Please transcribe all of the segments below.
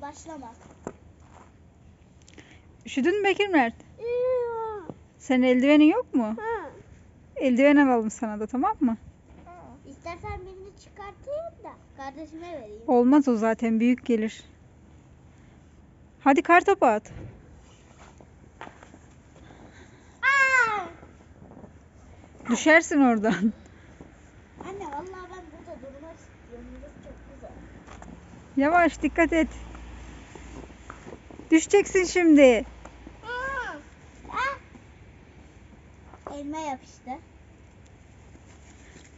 Hadi başlama. Üşüdün mü Bekir Mert? Senin eldivenin yok mu? Eldiven alalım sana da tamam mı? İstersen birini çıkartayım da kardeşime vereyim. Olmaz o zaten büyük gelir. Hadi kar topu at. Aa! Düşersin oradan. Anne vallahi ben burada durmak istiyorum. Burası çok güzel. Yavaş dikkat et. Düşeceksin şimdi. Elime yapıştı.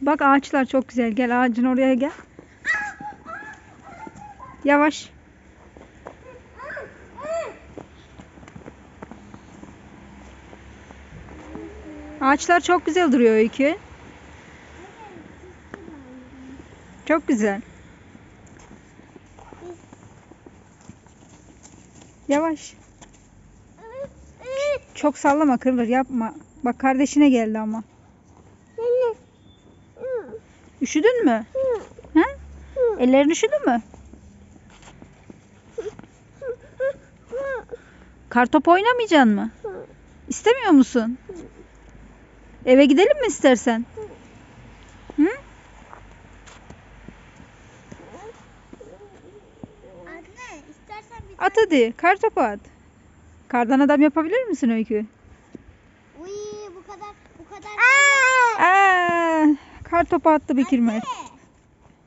Bak ağaçlar çok güzel. Gel ağacın oraya gel. Yavaş. Ağaçlar çok güzel duruyor Öykü. Çok güzel. Yavaş. Çok sallama kırılır yapma. Bak kardeşine geldi ama. Üşüdün mü? Ha? Ellerin üşüdü mü? Kartop oynamayacaksın mı? İstemiyor musun? Eve gidelim mi istersen? Hı? Anne istersen bir At hadi. Kartopu at. Kardan adam yapabilir misin Öykü? Uy bu kadar bu kadar. Aa, kartopu attı Bekir Mert. Anne.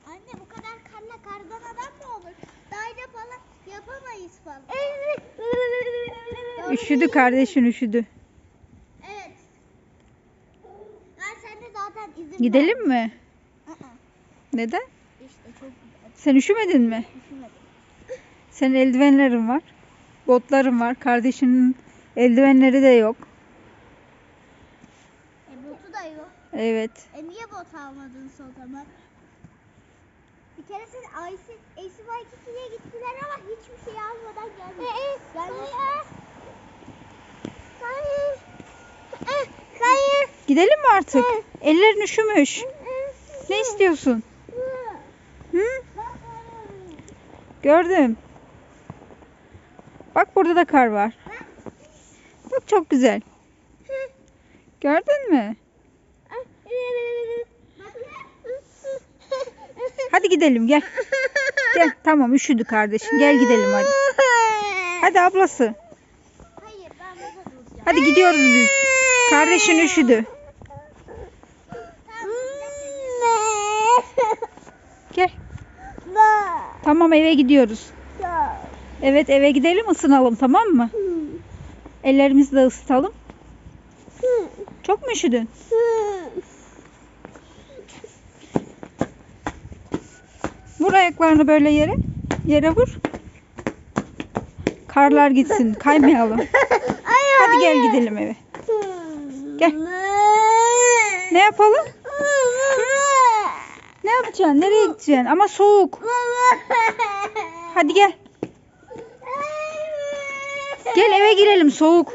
Anne bu kadar karla kardan adam mı olur? Daire falan yapamayız falan. Doğru Üşüdü mi? kardeşin üşüdü. Evet. Ben sende zaten izin Gidelim mi? Aa, Neden? İşte çok. Sen üşümedin mi? Üşümedim. Senin eldivenlerin var. Botların var. Kardeşinin eldivenleri de yok. E botu da yok. Evet. E niye bot almadın o zaman? Bir kere sen Aysi, ACY2'ye gittiler ama hiçbir şey almadan geldiler. Gelmişler. Hayır. Hayır. Gidelim mi artık? Ellerin üşümüş. Ne istiyorsun? Hı? Gördüm. Bak burada da kar var. Bak çok güzel. Gördün mü? Hadi gidelim gel. Gel tamam üşüdü kardeşim. Gel gidelim hadi. Hadi ablası. Hadi gidiyoruz biz. Kardeşin üşüdü. Gel. Tamam eve gidiyoruz. Evet eve gidelim ısınalım tamam mı? Ellerimizi de ısıtalım. Çok mu üşüdün? Vur ayaklarını böyle yere. Yere vur. Karlar gitsin. Kaymayalım. Hadi gel gidelim eve. Gel. Ne yapalım? Ne yapacaksın? Nereye gideceksin? Ama soğuk. Hadi gel. Gel eve girelim soğuk.